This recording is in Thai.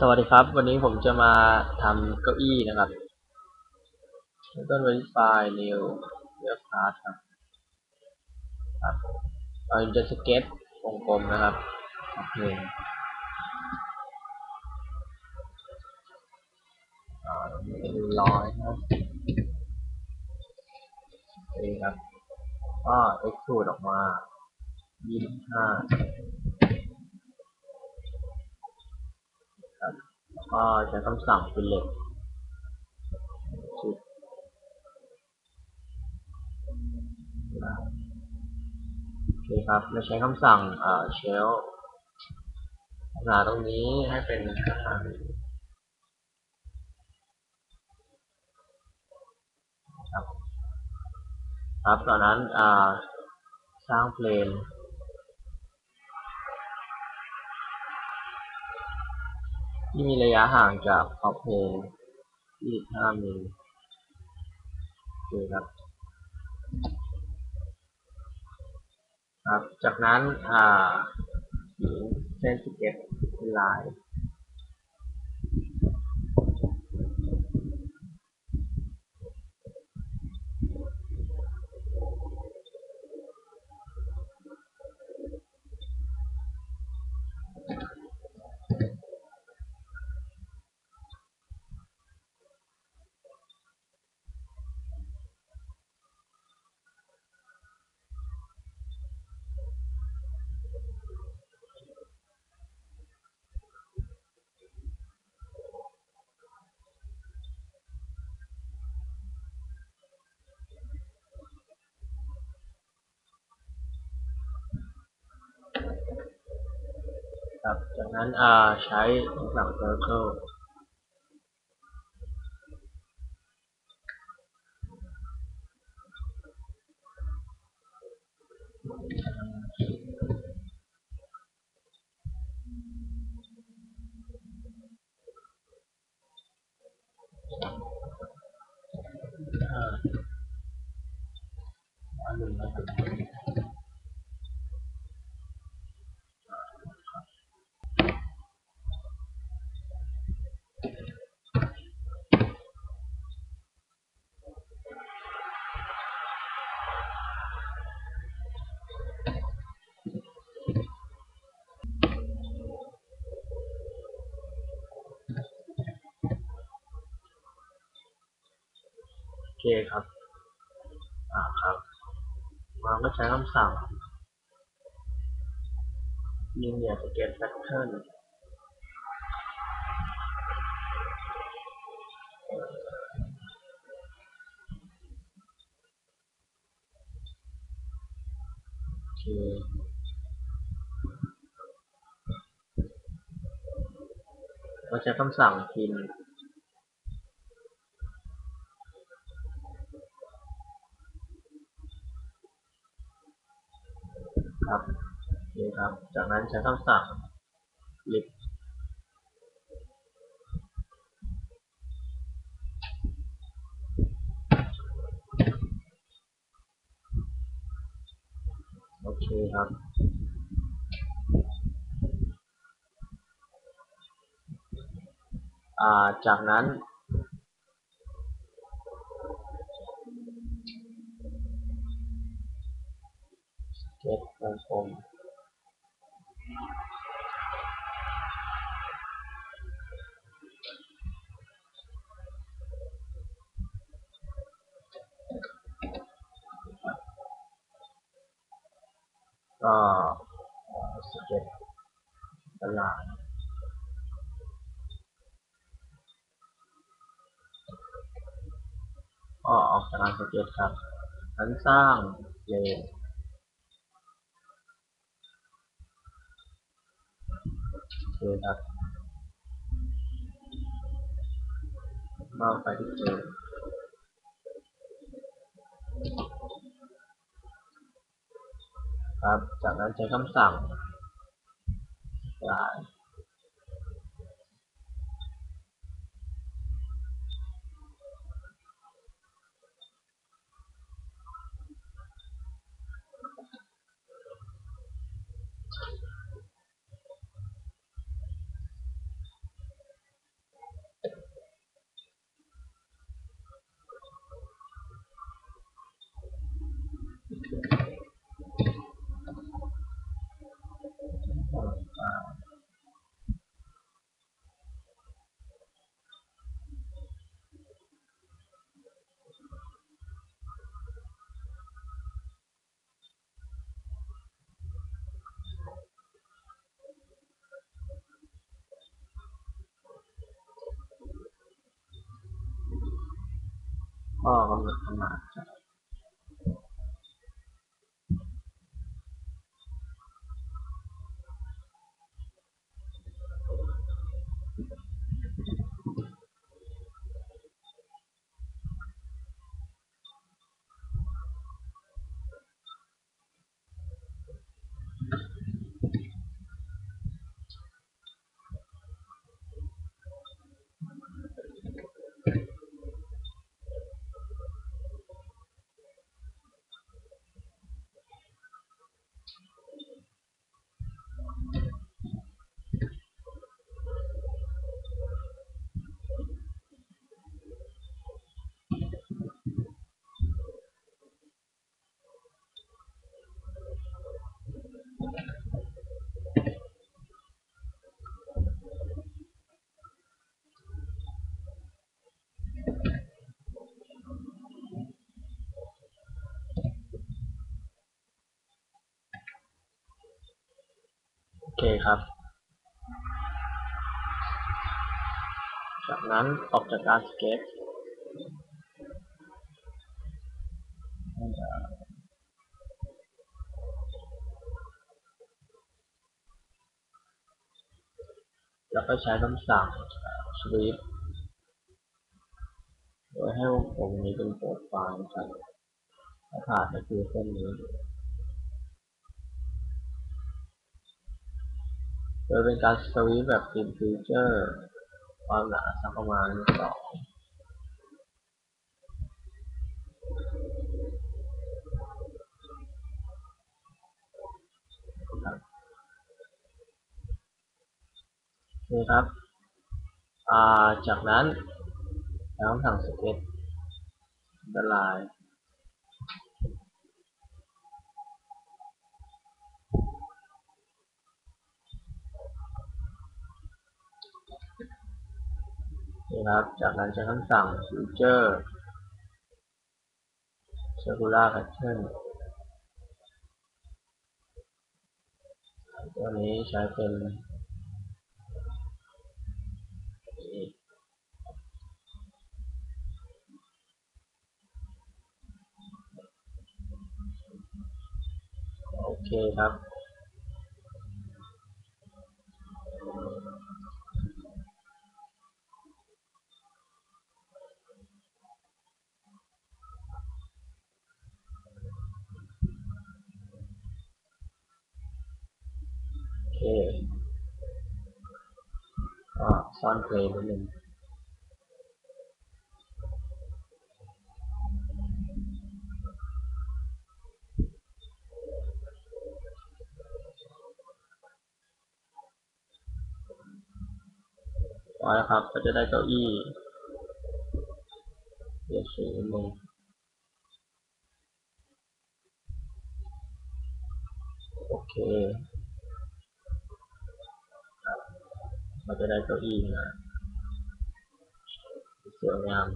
สวัสดีครับ วันนี้ผมจะมาทำเก้าอี้นะครับต้น verify new web part ครับครับเราจะสเก็ตวงกลมนะครับโอเคเป็นร้อยครับนี่ครับก็ extrude ออกมายี่สิบห้าครับ แล้วก็ใช้คำสั่ง select จุดนะโอเคครับเราใช้คำสั่งเอ่อ shell ขนาตรงนี้ให้เป็นห้าครับ ครับตอนนั้น อ่า สร้างเพลน ที่มีระยะห่างจากขอบเพลง25มิลโอเคครับครับ จากนั้น อ่าเส้นสเกตเป็นลาย ครับ จากนั้นอ่าใช้คำสั่ง circle ห้าร้อยหนึ่งร้อยสามโอ เคครับอ่าครับเราก็ใช้คำสั่ง linear sketch pattern โอเคเราใช้คำสั่งพิม ครับนี่ครับ จากนั้นใช้คำสั่ง list โอเคครับจากนั้น เก็บว งกลมก็สเก็ตตลาดก็ออกจากการสเก็ตครับนั้นสร้างเลน จอครับก็ไปที่เจอครับ จากนั้นใช้คำสั่งลายก็ก เคครับ จากนั้นออกจากการสเก็ตแล้วก็ใช้คำสั่ง sweep โดยให้วงกลมนี้เป็นโปรไฟล์ครับถ้าผ่านก็คือเส้นนี้ โดยเป็นการสวีปแบบพิมพ์ฟีเจอร์ ความหนาสักประมาณสองนี่ครับ จากนั้นแล้วสั่งสเก็ตละลาย ครับ จากนั้นใช้คำสั่ง future circular pattern ตัวนี้ใช้เป็นโอเคครับ ซ่อนเพลงนิดนึงพอแล้วครับ ก็จะได้เก้าอี้เรียสีนิดนึงโอเคครับ เราจะได้เก้าอี้นะสวยงาม